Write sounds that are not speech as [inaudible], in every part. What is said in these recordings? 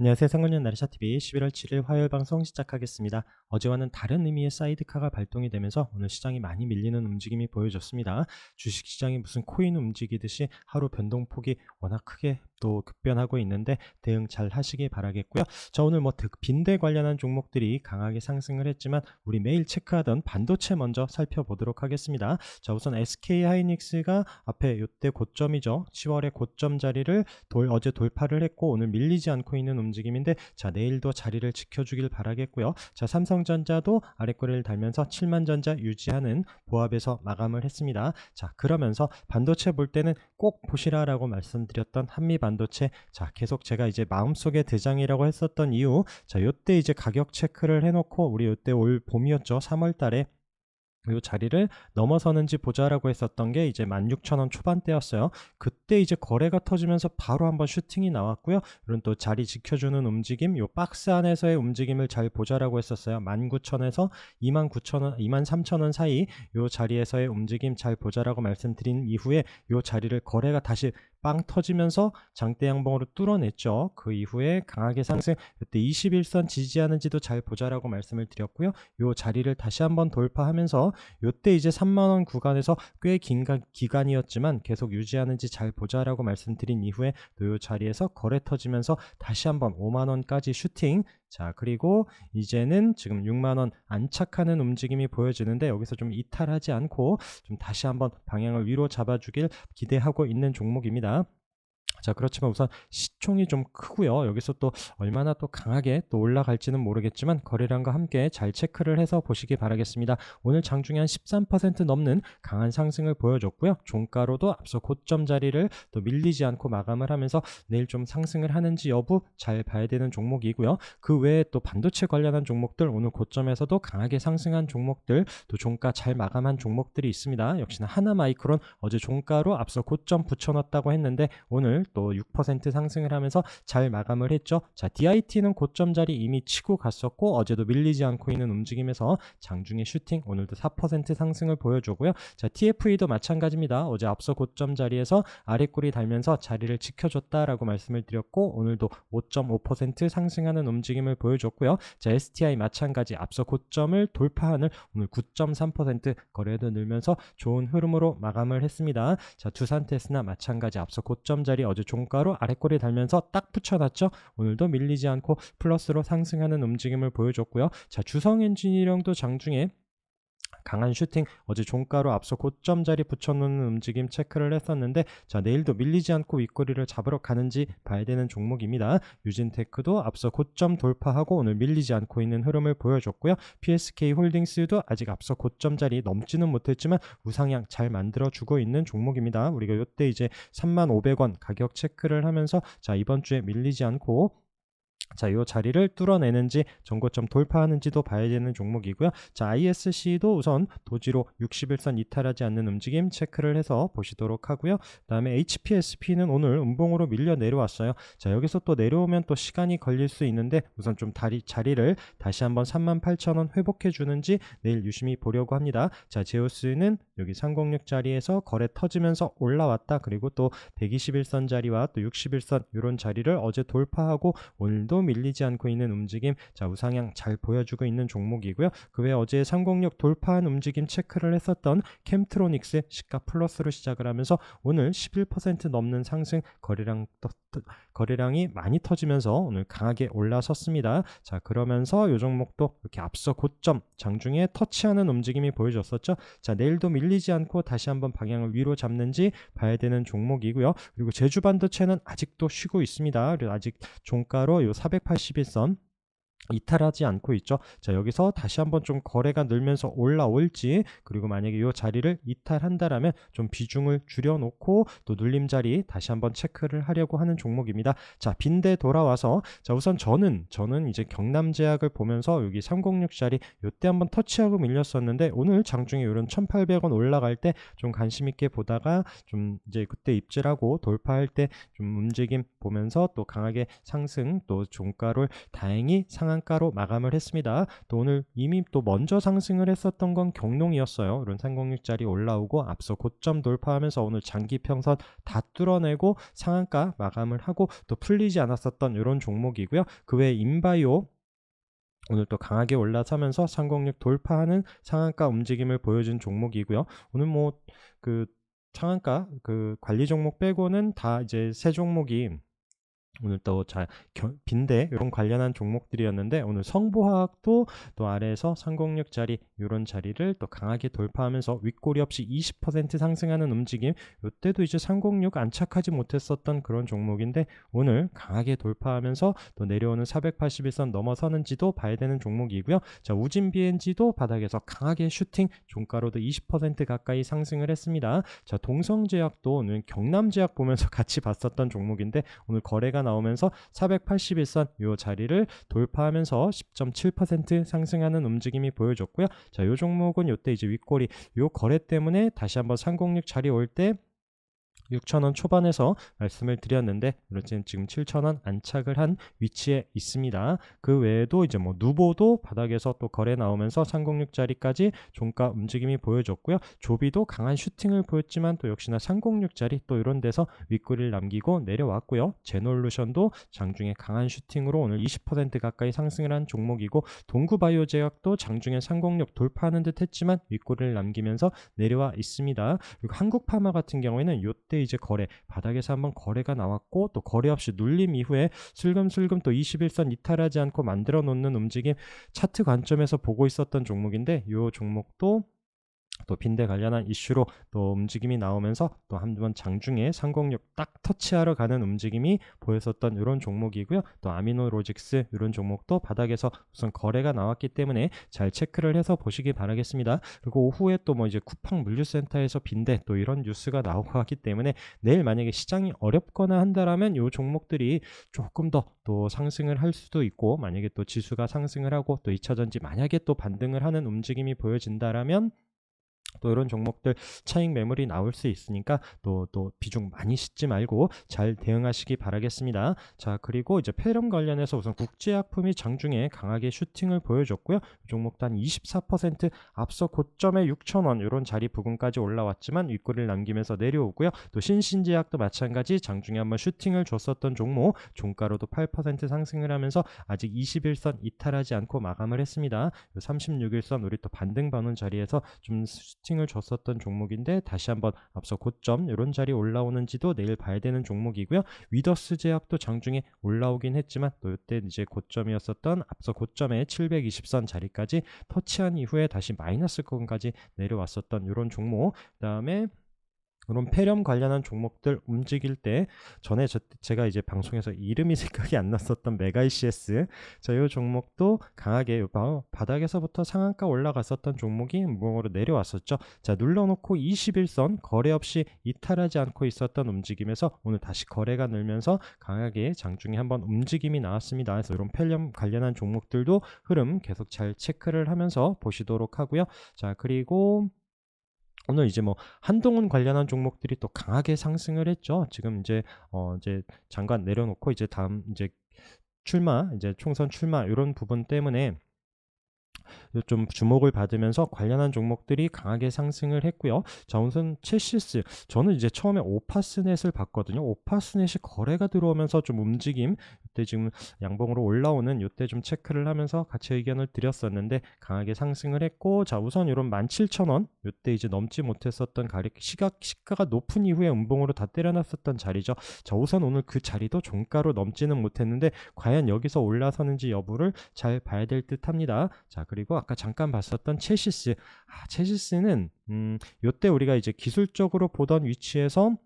안녕하세요. 상근년 나리샤TV 11월 7일 화요일 방송 시작하겠습니다. 어제와는 다른 의미의 사이드카가 발동이 되면서 오늘 시장이 많이 밀리는 움직임이 보여졌습니다. 주식시장이 무슨 코인 움직이듯이 하루 변동폭이 워낙 크게 또 급변하고 있는데 대응 잘 하시기 바라겠고요. 자 오늘 뭐 빈대 관련한 종목들이 강하게 상승을 했지만 우리 매일 체크하던 반도체 먼저 살펴보도록 하겠습니다. 자 우선 SK 하이닉스가 앞에 요때 고점이죠. 10월에 고점 자리를 돌, 어제 돌파를 했고 오늘 밀리지 않고 있는 움직임인데 자 내일도 자리를 지켜주길 바라겠고요. 자 삼성전자도 아래꼬리를 달면서 7만 전자 유지하는 보합에서 마감을 했습니다. 자 그러면서 반도체 볼 때는 꼭 보시라라고 말씀드렸던 한미 반 반도체 자 계속 제가 이제 마음속에 대장이라고 했었던 이유 자 요때 이제 가격 체크를 해놓고 우리 요때 올 봄이었죠 3월 달에 이 자리를 넘어서는지 보자라고 했었던 게 이제 16,000원 초반대였어요. 그때 이제 거래가 터지면서 바로 한번 슈팅이 나왔고요. 이런 또 자리 지켜주는 움직임, 요 박스 안에서의 움직임을 잘 보자라고 했었어요. 19,000원에서 29,000원, 23,000원 사이 요 자리에서의 움직임 잘 보자라고 말씀드린 이후에 요 자리를 거래가 다시 빵 터지면서 장대 양봉으로 뚫어냈죠. 그 이후에 강하게 상승, 그때 21선 지지하는지도 잘 보자라고 말씀을 드렸고요. 요 자리를 다시 한번 돌파하면서 요때 이제 3만원 구간에서 꽤 긴 기간이었지만 계속 유지하는지 잘 보자라고 말씀드린 이후에 또 요 자리에서 거래 터지면서 다시 한번 5만원까지 슈팅 자 그리고 이제는 지금 6만원 안착하는 움직임이 보여지는데 여기서 좀 이탈하지 않고 좀 다시 한번 방향을 위로 잡아주길 기대하고 있는 종목입니다. 자 그렇지만 우선 시총이 좀 크고요. 여기서 또 얼마나 또 강하게 또 올라갈지는 모르겠지만 거래량과 함께 잘 체크를 해서 보시기 바라겠습니다. 오늘 장중에 한 13% 넘는 강한 상승을 보여줬고요. 종가로도 앞서 고점 자리를 또 밀리지 않고 마감을 하면서 내일 좀 상승을 하는지 여부 잘 봐야 되는 종목이고요. 그 외에 또 반도체 관련한 종목들 오늘 고점에서도 강하게 상승한 종목들 또 종가 잘 마감한 종목들이 있습니다. 역시나 하나마이크론 어제 종가로 앞서 고점 붙여놨다고 했는데 오늘 또 6% 상승을 하면서 잘 마감을 했죠. 자, DIT는 고점 자리 이미 치고 갔었고 어제도 밀리지 않고 있는 움직임에서 장중에 슈팅 오늘도 4% 상승을 보여주고요. 자, TFE도 마찬가지입니다. 어제 앞서 고점 자리에서 아래꼬리 달면서 자리를 지켜줬다라고 말씀을 드렸고 오늘도 5.5% 상승하는 움직임을 보여줬고요. 자, STI 마찬가지 앞서 고점을 돌파하는 오늘 9.3% 거래도 늘면서 좋은 흐름으로 마감을 했습니다. 자, 두산테스나 마찬가지 앞서 고점 자리 어제 종가로 아래꼬리 달면서 딱 붙여놨죠. 오늘도 밀리지 않고 플러스로 상승하는 움직임을 보여줬고요. 자 주성 엔지니어링도 장중에 강한 슈팅 어제 종가로 앞서 고점 자리 붙여놓는 움직임 체크를 했었는데 자 내일도 밀리지 않고 윗꼬리를 잡으러 가는지 봐야 되는 종목입니다. 유진테크도 앞서 고점 돌파하고 오늘 밀리지 않고 있는 흐름을 보여줬고요. PSK 홀딩스도 아직 앞서 고점 자리 넘지는 못했지만 우상향 잘 만들어주고 있는 종목입니다. 우리가 이때 이제 3만 500원 가격 체크를 하면서 자 이번 주에 밀리지 않고 자, 이 자리를 뚫어내는지 전고점 돌파하는지도 봐야 되는 종목이고요. 자, ISC도 우선 도지로 61선 이탈하지 않는 움직임 체크를 해서 보시도록 하고요. 그다음에 HPSP는 오늘 음봉으로 밀려 내려왔어요. 자, 여기서 또 내려오면 또 시간이 걸릴 수 있는데 우선 좀 다리, 자리를 다시 한번 38,000원 회복해 주는지 내일 유심히 보려고 합니다. 자, 제우스는 여기 306 자리에서 거래 터지면서 올라왔다. 그리고 또 121선 자리와 또 61선 이런 자리를 어제 돌파하고 오늘도 밀리지 않고 있는 움직임 자 우상향 잘 보여주고 있는 종목이고요. 그 외에 어제 306 돌파한 움직임 체크를 했었던 캠트로닉스 시가 플러스로 시작을 하면서 오늘 11% 넘는 상승 거래량 거래량이 많이 터지면서 오늘 강하게 올라섰습니다. 자 그러면서 이 종목도 이렇게 앞서 고점 장중에 터치하는 움직임이 보여졌었죠. 자 내일도 밀리지 않고 다시 한번 방향을 위로 잡는지 봐야 되는 종목이고요. 그리고 제주 반도체는 아직도 쉬고 있습니다. 그리고 아직 종가로 요 481선 이탈하지 않고 있죠. 자, 여기서 다시 한번 좀 거래가 늘면서 올라올지 그리고 만약에 이 자리를 이탈한다라면 좀 비중을 줄여놓고 또 눌림 자리 다시 한번 체크를 하려고 하는 종목입니다. 자, 빈대 돌아와서 자, 우선 저는 저는 이제 경남제약을 보면서 여기 306 자리 요때 한번 터치하고 밀렸었는데 오늘 장중에 이런 1,800원 올라갈 때 좀 관심 있게 보다가 좀 이제 그때 입질하고 돌파할 때 좀 움직임 보면서 또 강하게 상승 또 종가를 다행히 상 상한가로 마감을 했습니다. 또 오늘 이미 또 먼저 상승을 했었던 건 경농이었어요. 이런 306짜리 올라오고 앞서 고점 돌파하면서 오늘 장기 평선 다 뚫어내고 상한가 마감을 하고 또 풀리지 않았었던 이런 종목이고요. 그 외에 인바이오 오늘 또 강하게 올라서면서 306 돌파하는 상한가 움직임을 보여준 종목이고요. 오늘 뭐그 상한가 그 관리 종목 빼고는 다 이제 세 종목이 오늘 또 자, 겨, 빈대 이런 관련한 종목들이었는데 오늘 성보화학도 또 아래에서 306 자리 이런 자리를 또 강하게 돌파하면서 윗꼬리 없이 20% 상승하는 움직임 이때도 이제 306 안착하지 못했었던 그런 종목인데 오늘 강하게 돌파하면서 또 내려오는 481선 넘어서는지도 봐야 되는 종목이고요. 자 우진 BNG도 바닥에서 강하게 슈팅 종가로도 20% 가까이 상승을 했습니다. 자 동성제약도 오늘 경남제약 보면서 [laughs] 같이 봤었던 종목인데 오늘 거래가 나오면서 481선 요 자리를 돌파하면서 10.7% 상승하는 움직임이 보여줬고요. 자, 요 종목은 요때 이제 윗꼬리 요 거래 때문에 다시 한번 306 자리 올 때 6,000원 초반에서 말씀을 드렸는데 그렇지는 지금 7,000원 안착을 한 위치에 있습니다. 그 외에도 이제 뭐 누보도 바닥에서 또 거래 나오면서 306짜리까지 종가 움직임이 보여줬고요. 조비도 강한 슈팅을 보였지만 또 역시나 306짜리 또 이런 데서 윗꼬리를 남기고 내려왔고요. 제놀루션도 장중에 강한 슈팅으로 오늘 20% 가까이 상승을 한 종목이고 동구바이오 제약도 장중에 306 돌파하는 듯 했지만 윗꼬리를 남기면서 내려와 있습니다. 그리고 한국파마 같은 경우에는 요때 이제 거래 바닥에서 한번 거래가 나왔고 또 거래 없이 눌림 이후에 슬금슬금 또 21선 이탈하지 않고 만들어 놓는 움직임 차트 관점에서 보고 있었던 종목인데 이 종목도 또 빈대 관련한 이슈로 또 움직임이 나오면서 또 한번 장중에 306딱 터치하러 가는 움직임이 보였었던 이런 종목이고요. 또 아미노로직스 이런 종목도 바닥에서 우선 거래가 나왔기 때문에 잘 체크를 해서 보시기 바라겠습니다. 그리고 오후에 또 뭐 이제 쿠팡 물류센터에서 빈대 또 이런 뉴스가 나오고 하기 때문에 내일 만약에 시장이 어렵거나 한다라면 이 종목들이 조금 더 또 상승을 할 수도 있고 만약에 또 지수가 상승을 하고 또 2차전지 만약에 또 반등을 하는 움직임이 보여진다라면 또 이런 종목들 차익 매물이 나올 수 있으니까 또 또 비중 많이 싣지 말고 잘 대응하시기 바라겠습니다. 자 그리고 이제 폐렴 관련해서 우선 국제약품이 장중에 강하게 슈팅을 보여줬고요. 종목 단24% 앞서 고점에 6천원 이런 자리 부근까지 올라왔지만 윗꼬리를 남기면서 내려오고요. 또 신신제약도 마찬가지 장중에 한번 슈팅을 줬었던 종목 종가로도 8% 상승을 하면서 아직 21선 이탈하지 않고 마감을 했습니다. 36일선 우리 또 반등 받는 자리에서 좀 슈팅을 줬었던 종목인데 다시 한번 앞서 고점 이런 자리 올라오는지도 내일 봐야 되는 종목이고요. 위더스 제약도 장중에 올라오긴 했지만 또 이때 이제 고점이었었던 앞서 고점의 720선 자리까지 터치한 이후에 다시 마이너스 권까지 내려왔었던 이런 종목. 그 다음에 그런 폐렴 관련한 종목들 움직일 때 전에 저, 제가 이제 방송에서 이름이 [laughs] 생각이 안 났었던 메가이시스 자, 이 종목도 강하게 바닥에서부터 상한가 올라갔었던 종목이 무공으로 내려왔었죠. 자, 눌러놓고 21선 거래 없이 이탈하지 않고 있었던 움직임에서 오늘 다시 거래가 늘면서 강하게 장중에 한번 움직임이 나왔습니다. 그래서 이런 폐렴 관련한 종목들도 흐름 계속 잘 체크를 하면서 보시도록 하고요. 자, 그리고 오늘 이제 뭐 한동훈 관련한 종목들이 또 강하게 상승을 했죠. 지금 이제 어 이제 잠깐 내려놓고 이제 다음 이제 출마 이제 총선 출마 이런 부분 때문에 좀 주목을 받으면서 관련한 종목들이 강하게 상승을 했고요. 자, 우선 체시스 저는 이제 처음에 오파스넷을 봤거든요. 오파스넷이 거래가 들어오면서 좀 움직임 이때 지금 양봉으로 올라오는 이때 좀 체크를 하면서 같이 의견을 드렸었는데 강하게 상승을 했고 자 우선 이런 17,000원 이때 이제 넘지 못했었던 가리 시각 시가가 높은 이후에 음봉으로 다 때려놨었던 자리죠. 자 우선 오늘 그 자리도 종가로 넘지는 못했는데 과연 여기서 올라서는지 여부를 잘 봐야 될 듯합니다. 자 그리고 아까 잠깐 봤었던 체시스. 아, 체시스는 음 요때 우리가 이제 기술적으로 보던 위치에서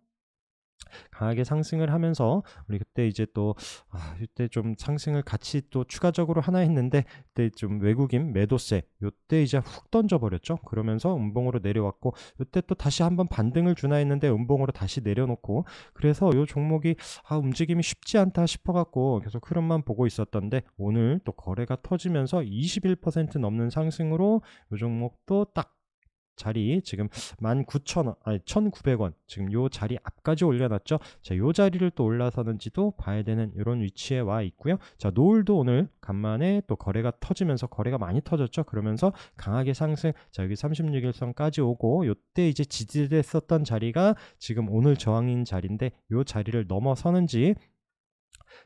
강하게 상승을 하면서 우리 그때 이제 또 아, 이때 좀 상승을 같이 또 추가적으로 하나 했는데 그때 좀 외국인 매도세 요때 이제 훅 던져 버렸죠. 그러면서 음봉으로 내려왔고 요때 또 다시 한번 반등을 주나 했는데 음봉으로 다시 내려놓고 그래서 요 종목이 아 움직임이 쉽지 않다 싶어 갖고 계속 흐름만 보고 있었던데 오늘 또 거래가 터지면서 21% 넘는 상승으로 요 종목도 딱 자리 지금 19,000원 아니 1,900원 지금 요 자리 앞까지 올려놨죠. 자, 요 자리를 또 올라서는지도 봐야 되는 이런 위치에 와 있고요. 자, 노을도 오늘 간만에 또 거래가 터지면서 거래가 많이 터졌죠. 그러면서 강하게 상승. 자, 여기 36일선까지 오고 요때 이제 지지됐었던 자리가 지금 오늘 저항인 자리인데 요 자리를 넘어서는지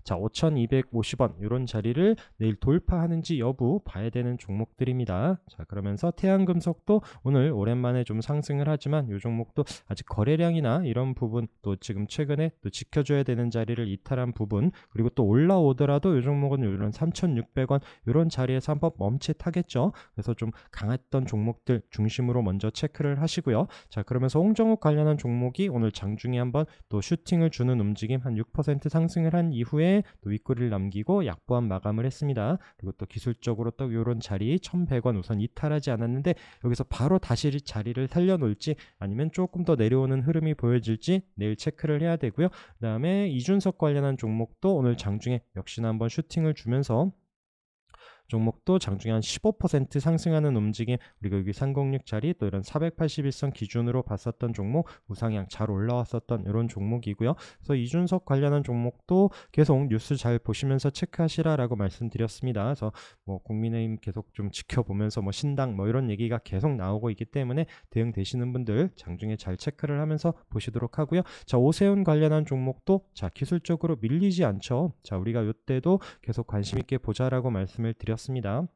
자, 5,250원 이런 자리를 내일 돌파하는지 여부 봐야 되는 종목들입니다. 자, 그러면서 태양금속도 오늘 오랜만에 좀 상승을 하지만 이 종목도 아직 거래량이나 이런 부분 또 지금 최근에 또 지켜줘야 되는 자리를 이탈한 부분 그리고 또 올라오더라도 이 종목은 이런 3,600원 이런 자리에서 한번 멈칫하겠죠. 그래서 좀 강했던 종목들 중심으로 먼저 체크를 하시고요. 자, 그러면서 홍정욱 관련한 종목이 오늘 장중에 한번 또 슈팅을 주는 움직임 한 6% 상승을 한 이후에 또 윗꼬리를 남기고 약보한 마감을 했습니다. 그리고 또 기술적으로 또 이런 자리 1,100원 우선 이탈하지 않았는데 여기서 바로 다시 자리를 살려놓을지 아니면 조금 더 내려오는 흐름이 보여질지 내일 체크를 해야 되고요. 그 다음에 이준석 관련한 종목도 오늘 장중에 역시나 한번 슈팅을 주면서 종목도 장중에 한 15% 상승하는 움직임 그리고 여기 306 자리 또 이런 481선 기준으로 봤었던 종목 우상향 잘 올라왔었던 이런 종목이고요. 그래서 이준석 관련한 종목도 계속 뉴스 잘 보시면서 체크하시라라고 말씀드렸습니다. 그래서 뭐 국민의힘 계속 좀 지켜보면서 뭐 신당 뭐 이런 얘기가 계속 나오고 있기 때문에 대응 되시는 분들 장중에 잘 체크를 하면서 보시도록 하고요. 자 오세훈 관련한 종목도 자 기술적으로 밀리지 않죠. 자 우리가 이때도 계속 관심 있게 보자라고 말씀을 드렸습니다. 되었습니다.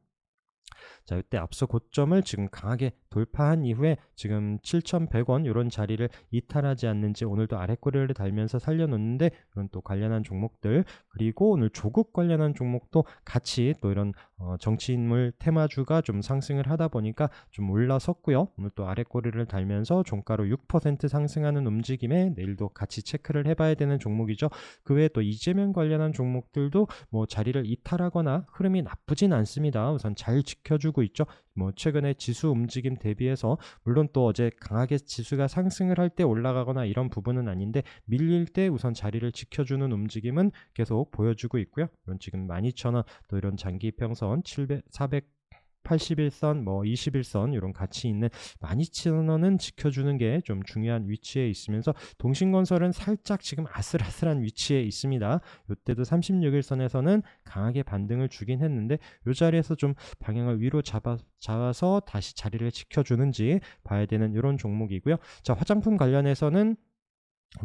자, 이때 앞서 고점을 지금 강하게 돌파한 이후에 지금 7,100원 이런 자리를 이탈하지 않는지 오늘도 아래꼬리를 달면서 살려놓는데 이런 또 관련한 종목들 그리고 오늘 조국 관련한 종목도 같이 또 이런 어, 정치인물 테마주가 좀 상승을 하다 보니까 좀 올라섰고요. 오늘 또 아래꼬리를 달면서 종가로 6% 상승하는 움직임에 내일도 같이 체크를 해봐야 되는 종목이죠. 그 외에 또 이재명 관련한 종목들도 뭐 자리를 이탈하거나 흐름이 나쁘진 않습니다. 우선 잘 지켜주고 있죠. 뭐 최근에 지수 움직임 대비해서 물론 또 어제 강하게 지수가 상승을 할 때 올라가거나 이런 부분은 아닌데 밀릴 때 우선 자리를 지켜주는 움직임은 계속 보여주고 있고요. 이런 지금 12,000원 또 이런 장기 평선 700, 400 81선, 뭐 21선 이런 가치 있는 12,000원은 지켜주는 게 좀 중요한 위치에 있으면서 동신건설은 살짝 지금 아슬아슬한 위치에 있습니다. 이때도 36일선에서는 강하게 반등을 주긴 했는데 이 자리에서 좀 방향을 위로 잡아, 잡아서 다시 자리를 지켜주는지 봐야 되는 이런 종목이고요. 자 화장품 관련해서는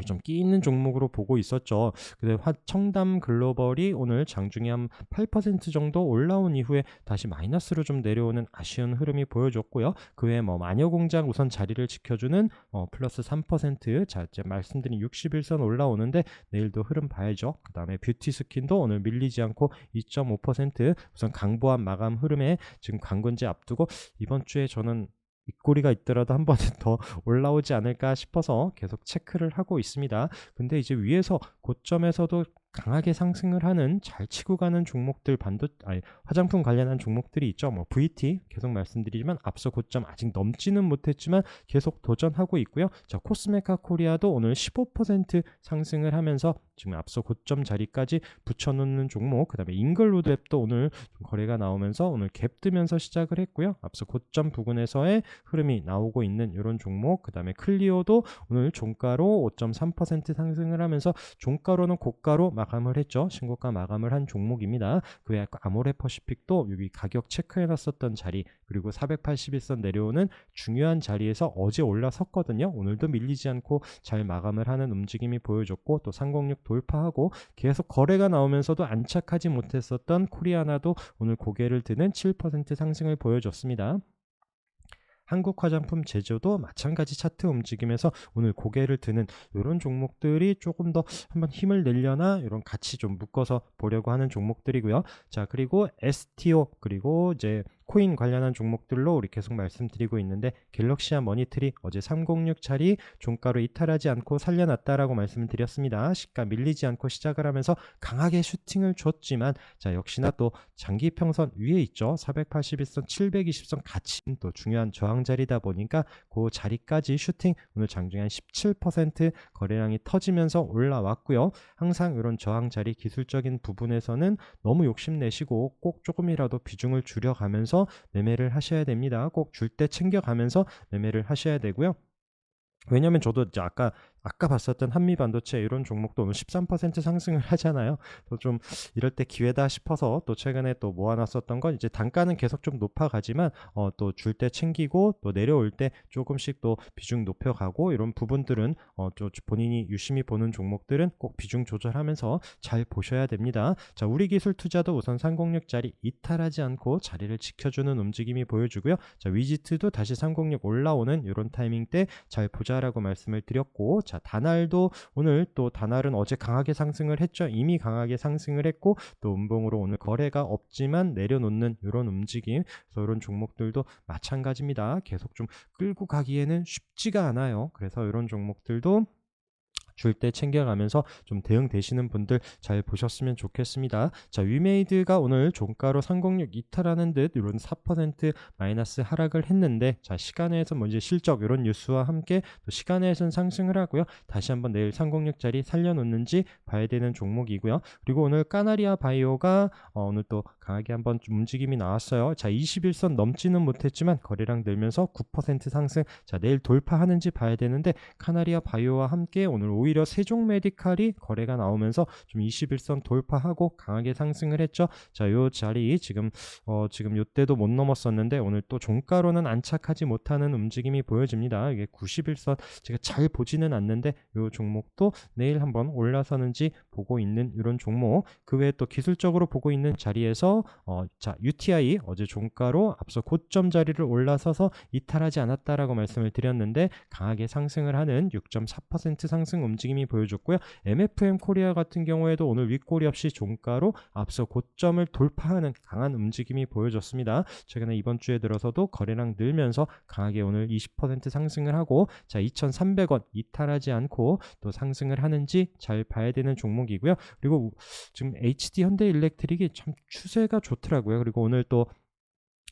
좀 끼 있는 종목으로 보고 있었죠. 근데 청담 글로벌이 오늘 장중에 한 8% 정도 올라온 이후에 다시 마이너스로 좀 내려오는 아쉬운 흐름이 보여줬고요. 그 외에 뭐 마녀공장 우선 자리를 지켜주는 어, 플러스 3% 자, 이제 말씀드린 61선 올라오는데 내일도 흐름 봐야죠. 그 다음에 뷰티 스킨도 오늘 밀리지 않고 2.5% 우선 강보한 마감 흐름에 지금 강건지 앞두고 이번 주에 저는 윗꼬리가 있더라도 한 번은 더 [laughs] 올라오지 않을까 싶어서 계속 체크를 하고 있습니다. 근데 이제 위에서 고점에서도 강하게 상승을 하는 잘 치고 가는 종목들 반도 아니 화장품 관련한 종목들이 있죠. 뭐 VT 계속 말씀드리지만 앞서 고점 아직 넘지는 못했지만 계속 도전하고 있고요. 자 코스메카 코리아도 오늘 15% 상승을 하면서 지금 앞서 고점 자리까지 붙여놓는 종목 그다음에 잉글로드 앱도 오늘 거래가 나오면서 오늘 갭 뜨면서 시작을 했고요. 앞서 고점 부근에서의 흐름이 나오고 있는 이런 종목 그다음에 클리오도 오늘 종가로 5.3% 상승을 하면서 종가로는 고가로 마감을 했죠. 신고가 마감을 한 종목입니다. 그 외에 아모레퍼시픽도 여기 가격 체크해놨었던 자리 그리고 481선 내려오는 중요한 자리에서 어제 올라섰거든요. 오늘도 밀리지 않고 잘 마감을 하는 움직임이 보여졌고 또 306 돌파하고 계속 거래가 나오면서도 안착하지 못했었던 코리아나도 오늘 고개를 드는 7% 상승을 보여줬습니다. 한국 화장품 제조도 마찬가지 차트 움직임에서 오늘 고개를 드는 이런 종목들이 조금 더 한번 힘을 내려나 이런 같이 좀 묶어서 보려고 하는 종목들이고요. 자 그리고 STO 그리고 이제 코인 관련한 종목들로 우리 계속 말씀드리고 있는데 갤럭시아 머니트리 어제 306차리 종가로 이탈하지 않고 살려놨다라고 말씀을 드렸습니다. 시가 밀리지 않고 시작을 하면서 강하게 슈팅을 줬지만 자 역시나 또 장기 평선 위에 있죠. 481선, 720선 같이 또 중요한 저항 자리다 보니까 그 자리까지 슈팅 오늘 장중에 한 17% 거래량이 터지면서 올라왔고요. 항상 이런 저항 자리 기술적인 부분에서는 너무 욕심내시고 꼭 조금이라도 비중을 줄여가면서 챙겨가면서 매매를 하셔야 됩니다. 꼭 줄 때 챙겨가면서 매매를 하셔야 되고요. 왜냐면 저도 아까 아까 봤었던 한미 반도체 이런 종목도 오늘 13% 상승을 하잖아요. 또 좀 이럴 때 기회다 싶어서 또 최근에 또 모아놨었던 건 이제 단가는 계속 좀 높아가지만 어, 또 줄 때 챙기고 또 내려올 때 조금씩 또 비중 높여가고 이런 부분들은 어, 또 본인이 유심히 보는 종목들은 꼭 비중 조절하면서 잘 보셔야 됩니다. 자, 우리 기술 투자도 우선 306짜리 이탈하지 않고 자리를 지켜주는 움직임이 보여주고요. 자, 위지트도 다시 306 올라오는 이런 타이밍 때 잘 보자라고 말씀을 드렸고 자, 다날도 오늘 또 다날은 어제 강하게 상승을 했죠. 이미 강하게 상승을 했고 또 음봉으로 오늘 거래가 없지만 내려놓는 이런 움직임. 그래서 이런 종목들도 마찬가지입니다. 계속 좀 끌고 가기에는 쉽지가 않아요. 그래서 이런 종목들도 줄 때 챙겨가면서 좀 대응되시는 분들 잘 보셨으면 좋겠습니다. 자, 위메이드가 오늘 종가로 306 이탈하는 듯 이런 4% 마이너스 하락을 했는데 자, 시간에서 뭐 이제 실적 이런 뉴스와 함께 또 시간에서는 상승을 하고요. 다시 한번 내일 306짜리 살려놓는지 봐야 되는 종목이고요. 그리고 오늘 까나리아 바이오가 어, 오늘 또 강하게 한번 좀 움직임이 나왔어요. 자, 21선 넘지는 못했지만 거래량 늘면서 9% 상승. 자, 내일 돌파하는지 봐야 되는데 카나리아 바이오와 함께 오늘 오히려 세종 메디칼이 거래가 나오면서 좀 21선 돌파하고 강하게 상승을 했죠. 자, 요 자리 지금 어, 지금 요때도 못 넘었었는데 오늘 또 종가로는 안착하지 못하는 움직임이 보여집니다. 이게 91선 제가 잘 보지는 않는데 요 종목도 내일 한번 올라서는지 보고 있는 이런 종목. 그 외에 또 기술적으로 보고 있는 자리에서 어, 자, UTI 어제 종가로 앞서 고점 자리를 올라서서 이탈하지 않았다라고 말씀을 드렸는데 강하게 상승을 하는 6.4% 상승 움직임이 보여줬고요. MFM 코리아 같은 경우에도 오늘 윗꼬리 없이 종가로 앞서 고점을 돌파하는 강한 움직임이 보여줬습니다. 최근에 이번 주에 들어서도 거래량 늘면서 강하게 오늘 20% 상승을 하고 자 2,300원 이탈하지 않고 또 상승을 하는지 잘 봐야 되는 종목이고요. 그리고 지금 HD 현대 일렉트릭이 참 추세 가 좋더라고요. 그리고 오늘 또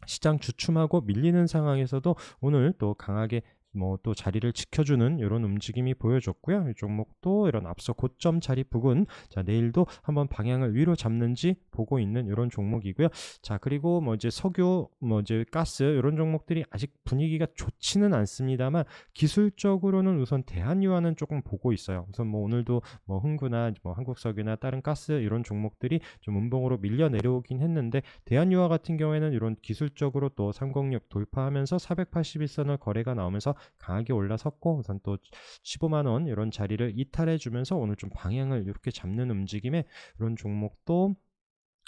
시장 주춤하고 밀리는 상황에서도 오늘 또 강하게 뭐 또 자리를 지켜주는 이런 움직임이 보여줬고요. 이 종목도 이런 앞서 고점 자리 부근 자 내일도 한번 방향을 위로 잡는지 보고 있는 이런 종목이고요. 자 그리고 뭐 이제 석유 뭐 이제 가스 이런 종목들이 아직 분위기가 좋지는 않습니다만 기술적으로는 우선 대한유화는 조금 보고 있어요. 우선 뭐 오늘도 뭐 흥구나 뭐 한국석유나 다른 가스 이런 종목들이 좀 음봉으로 밀려 내려오긴 했는데 대한유화 같은 경우에는 이런 기술적으로 또 306 돌파하면서 481선을 거래가 나오면서 강하게 올라섰고 우선 또 15만 원 이런 자리를 이탈해 주면서 오늘 좀 방향을 이렇게 잡는 움직임에 이런 종목도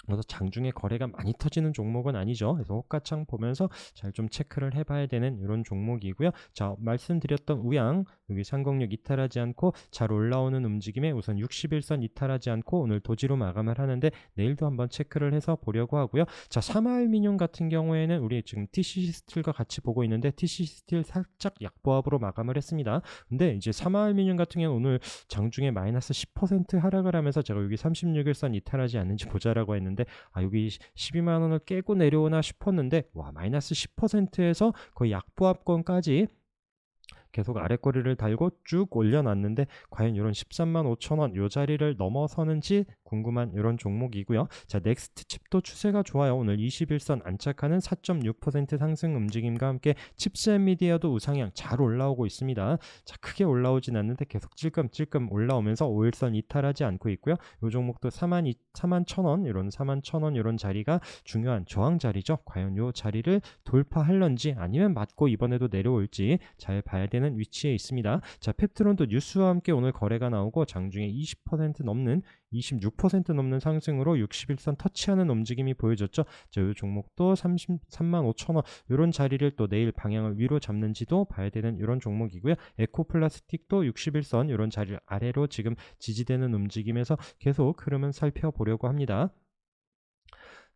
그래서 장중에 거래가 많이 터지는 종목은 아니죠. 그래서 호가창 보면서 잘 좀 체크를 해봐야 되는 이런 종목이고요. 자 말씀드렸던 우양 여기 상공력 이탈하지 않고 잘 올라오는 움직임에 우선 61선 이탈하지 않고 오늘 도지로 마감을 하는데 내일도 한번 체크를 해서 보려고 하고요. 자 사마알미늄 같은 경우에는 우리 지금 TCC 스틸과 같이 보고 있는데 TCC 스틸 살짝 약보합으로 마감을 했습니다. 근데 이제 사마알미늄 같은 경우는 오늘 장중에 마이너스 10% 하락을 하면서 제가 여기 36일선 이탈하지 않는지 보자라고 했는데 있는데 아 여기 12만 원을 깨고 내려오나 싶었는데 와 마이너스 10%에서 거의 약보합권까지 계속 아래꼬리를 달고 쭉 올려놨는데 과연 이런 13만 5천 원요 자리를 넘어서는지 궁금한 이런 종목이고요. 자, 넥스트 칩도 추세가 좋아요. 오늘 21선 안착하는 4.6% 상승 움직임과 함께 칩셋 미디어도 우상향 잘 올라오고 있습니다. 자, 크게 올라오진 않는데 계속 찔끔찔끔 올라오면서 5일선 이탈하지 않고 있고요. 이 종목도 4만 2, 4만 1,000원 이런 4만 1,000원 이런 자리가 중요한 저항 자리죠. 과연 이 자리를 돌파할런지 아니면 맞고 이번에도 내려올지 잘 봐야 되는 위치에 있습니다. 자, 펩트론도 뉴스와 함께 오늘 거래가 나오고 장중에 20% 넘는 26% 넘는 상승으로 61선 터치하는 움직임이 보여졌죠. 자, 이 종목도 33만 5천 원 이런 자리를 또 내일 방향을 위로 잡는지도 봐야 되는 이런 종목이고요. 에코플라스틱도 61선 이런 자리를 아래로 지금 지지되는 움직임에서 계속 흐름은 살펴보려고 합니다.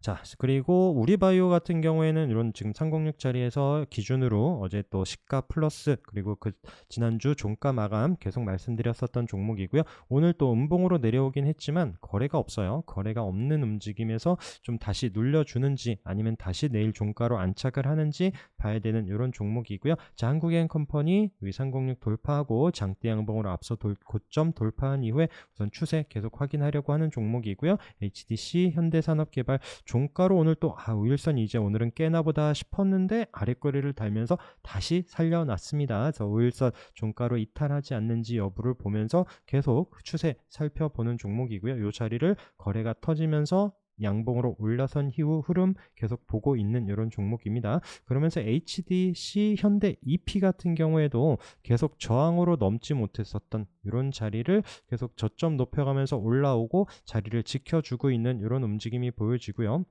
자, 그리고 우리 바이오 같은 경우에는 이런 지금 306 자리에서 기준으로 어제 또 시가 플러스 그리고 그 지난주 종가 마감 계속 말씀드렸었던 종목이고요. 오늘 또 음봉으로 내려오긴 했지만 거래가 없어요. 거래가 없는 움직임에서 좀 다시 눌려주는지 아니면 다시 내일 종가로 안착을 하는지 봐야 되는 이런 종목이고요. 자, 한국엔 컴퍼니 여기 306 돌파하고 장대 양봉으로 앞서 돌, 고점 돌파한 이후에 우선 추세 계속 확인하려고 하는 종목이고요. HDC 현대산업개발 종가로 오늘 또 아, 우일선이 이제 오늘은 깨나 보다 싶었는데 아랫거리를 달면서 다시 살려놨습니다. 그래서 우일선 종가로 이탈하지 않는지 여부를 보면서 계속 추세 살펴보는 종목이고요. 이 자리를 거래가 터지면서 양봉으로 올라선 이후 흐름 계속 보고 있는 이런 종목입니다. 그러면서 HDC, 현대 EP 같은 경우에도 계속 저항으로 넘지 못했었던 이런 자리를 계속 저점 높여가면서 올라오고 자리를 지켜주고 있는 이런 움직임이 보여지고요.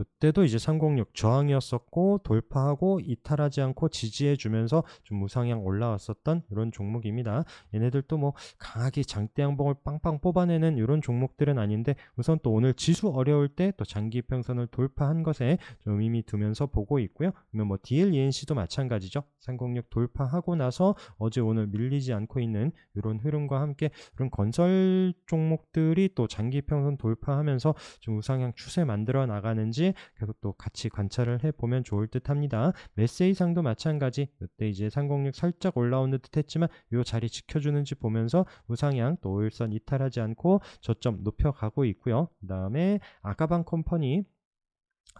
이때도 이제 306 저항이었었고 돌파하고 이탈하지 않고 지지해주면서 좀 우상향 올라왔었던 이런 종목입니다. 얘네들도 뭐 강하게 장대 양봉을 빵빵 뽑아내는 이런 종목들은 아닌데 우선 또 오늘 지수 어려울 때 또 장기 평선을 돌파한 것에 좀 의미 두면서 보고 있고요. 그러면 뭐 DLENC도 마찬가지죠. 306 돌파하고 나서 어제 오늘 밀리지 않고 있는 이런 흐름과 함께 그런 건설 종목들이 또 장기 평선 돌파하면서 좀 우상향 추세 만들어 나가는지 계속 또 같이 관찰을 해보면 좋을 듯 합니다. 메세이상도 마찬가지 이때 이제 306 살짝 올라오는 듯 했지만 이 자리 지켜주는지 보면서 우상향 또 5일선 이탈하지 않고 저점 높여가고 있고요. 그 다음에 아가방 컴퍼니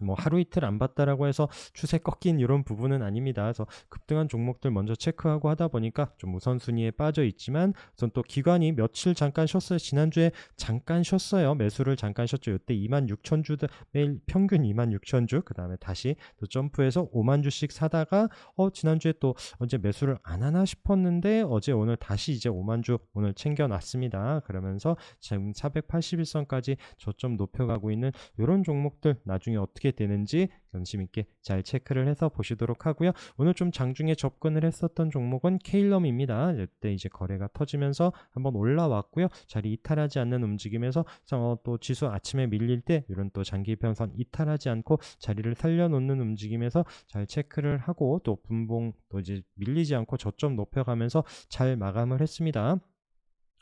뭐 하루 이틀 안 봤다라고 해서 추세 꺾인 이런 부분은 아닙니다. 그래서 급등한 종목들 먼저 체크하고 하다 보니까 좀 우선순위에 빠져 있지만 우선 또 기관이 며칠 잠깐 쉬었어요. 지난주에 잠깐 쉬었어요. 매수를 잠깐 쉬었죠. 이때 2만 6천 주 매일 평균 2만 6천 주. 그다음에 다시 또 점프해서 5만 주씩 사다가 어 지난주에 또 언제 매수를 안 하나 싶었는데 어제 오늘 다시 이제 5만 주 오늘 챙겨 놨습니다. 그러면서 지금 481선까지 저점 높여가고 있는 이런 종목들 나중에 어떻게 되는지 관심 있게 잘 체크를 해서 보시도록 하고요. 오늘 좀 장중에 접근을 했었던 종목은 케일럼입니다. 이때 이제 거래가 터지면서 한번 올라왔고요. 자리 이탈하지 않는 움직임에서 어, 또 지수 아침에 밀릴 때 이런 또 장기 평선 이탈하지 않고 자리를 살려놓는 움직임에서 잘 체크를 하고 또 분봉 또 이제 밀리지 않고 저점 높여가면서 잘 마감을 했습니다.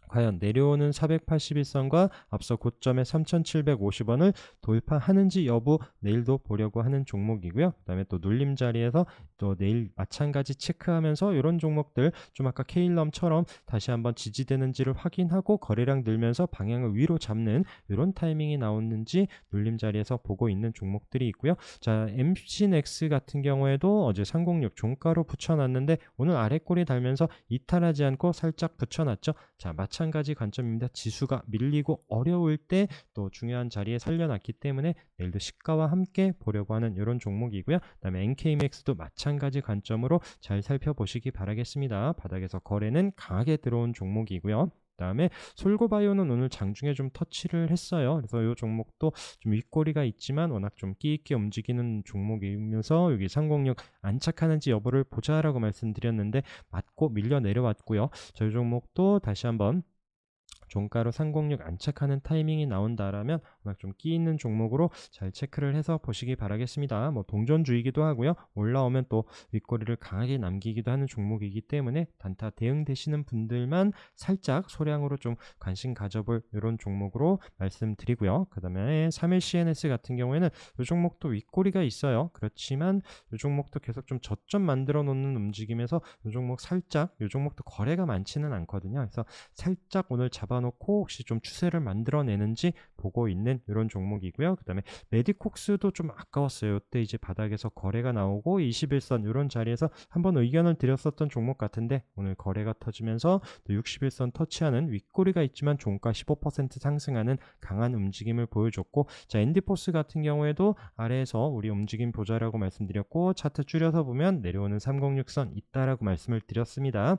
과연 내려오는 481선과 앞서 고점의 3,750원을 돌파하는지 여부 내일도 보려고 하는 종목이고요. 그 다음에 또 눌림 자리에서 또 내일 마찬가지 체크하면서 이런 종목들 좀 아까 케일럼처럼 다시 한번 지지되는지를 확인하고 거래량 늘면서 방향을 위로 잡는 이런 타이밍이 나오는지 눌림 자리에서 보고 있는 종목들이 있고요. 자, MC넥스 같은 경우에도 어제 306 종가로 붙여놨는데 오늘 아래 꼬리 달면서 이탈하지 않고 살짝 붙여놨죠. 자, 마찬가지 관점입니다. 지수가 밀리고 어려울 때 또 중요한 자리에 살려놨기 때문에 내일도 시가와 함께 보려고 하는 이런 종목이고요. 그다음에 NKMX도 마찬가지 관점으로 잘 살펴보시기 바라겠습니다. 바닥에서 거래는 강하게 들어온 종목이고요. 그다음에 솔고바이오는 오늘 장중에 좀 터치를 했어요. 그래서 이 종목도 좀 윗꼬리가 있지만 워낙 좀 끼 있게 움직이는 종목이면서 여기 306 안착하는지 여부를 보자라고 말씀드렸는데 맞고 밀려 내려왔고요. 저희 종목도 다시 한번 종가로 306 안착하는 타이밍이 나온다라면 워낙 좀끼 있는 종목으로 잘 체크를 해서 보시기 바라겠습니다. 뭐 동전주의기도 하고요. 올라오면 또 윗꼬리를 강하게 남기기도 하는 종목이기 때문에 단타 대응되시는 분들만 살짝 소량으로 좀 관심 가져볼 이런 종목으로 말씀드리고요. 그 다음에 3일 CNS 같은 경우에는 이 종목도 윗꼬리가 있어요. 그렇지만 이 종목도 계속 좀 저점 만들어 놓는 움직임에서 이 종목 살짝 이 종목도 거래가 많지는 않거든요. 그래서 살짝 오늘 잡아놓고 혹시 좀 추세를 만들어내는지 보고 있는 이런 종목이고요. 그 다음에 메디콕스도 좀 아까웠어요. 이때 이제 바닥에서 거래가 나오고 21선 이런 자리에서 한번 의견을 드렸었던 종목 같은데 오늘 거래가 터지면서 또 61선 터치하는 윗꼬리가 있지만 종가 15% 상승하는 강한 움직임을 보여줬고 자 엔디포스 같은 경우에도 아래에서 우리 움직임 보자라고 말씀드렸고 차트 줄여서 보면 내려오는 306선 있다라고 말씀을 드렸습니다.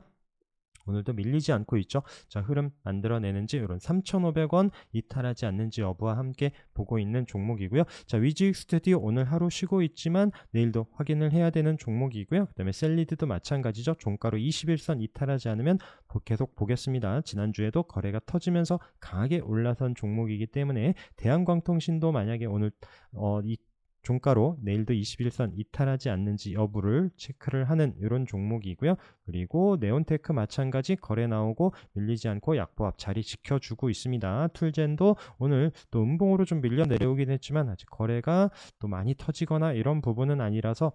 오늘도 밀리지 않고 있죠. 자, 흐름 만들어내는지 이런 3,500원 이탈하지 않는지 여부와 함께 보고 있는 종목이고요. 자, 위즈익 스튜디오 오늘 하루 쉬고 있지만 내일도 확인을 해야 되는 종목이고요. 그다음에 셀리드도 마찬가지죠. 종가로 21선 이탈하지 않으면 계속 보겠습니다. 지난주에도 거래가 터지면서 강하게 올라선 종목이기 때문에 대한광통신도 만약에 오늘 어, 이 종가로 내일도 21선 이탈하지 않는지 여부를 체크를 하는 이런 종목이고요. 그리고 네온테크 마찬가지 거래 나오고 밀리지 않고 약보합 자리 지켜주고 있습니다. 툴젠도 오늘 또 음봉으로 좀 밀려 내려오긴 했지만 아직 거래가 또 많이 터지거나 이런 부분은 아니라서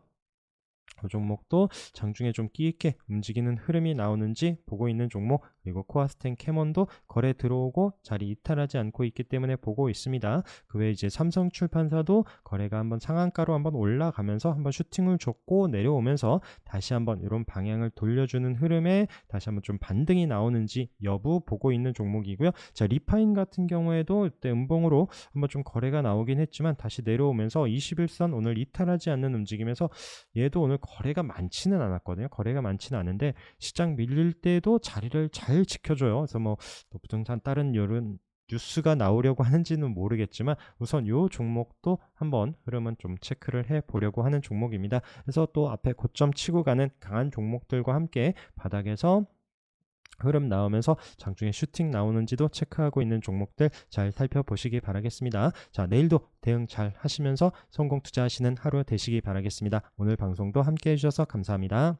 그 종목도 장중에 좀 끼있게 움직이는 흐름이 나오는지 보고 있는 종목 그리고 코아스텐 캐몬도 거래 들어오고 자리 이탈하지 않고 있기 때문에 보고 있습니다. 그 외에 이제 삼성 출판사도 거래가 한번 상한가로 한번 올라가면서 한번 슈팅을 줬고 내려오면서 다시 한번 이런 방향을 돌려주는 흐름에 다시 한번 좀 반등이 나오는지 여부 보고 있는 종목이고요. 자, 리파인 같은 경우에도 이때 음봉으로 한번 좀 거래가 나오긴 했지만 다시 내려오면서 21선 오늘 이탈하지 않는 움직임에서 얘도 오늘 거래가 많지는 않았거든요. 거래가 많지는 않은데 시장 밀릴 때도 자리를 잘 지켜줘요. 그래서 뭐또 부동산 다른 이런 뉴스가 나오려고 하는지는 모르겠지만 우선 요 종목도 한번 흐름은 좀 체크를 해 보려고 하는 종목입니다. 그래서 또 앞에 고점 치고 가는 강한 종목들과 함께 바닥에서 흐름 나오면서 장중에 슈팅 나오는지도 체크하고 있는 종목들 잘 살펴보시기 바라겠습니다. 자, 내일도 대응 잘 하시면서 성공 투자하시는 하루 되시기 바라겠습니다. 오늘 방송도 함께 해주셔서 감사합니다.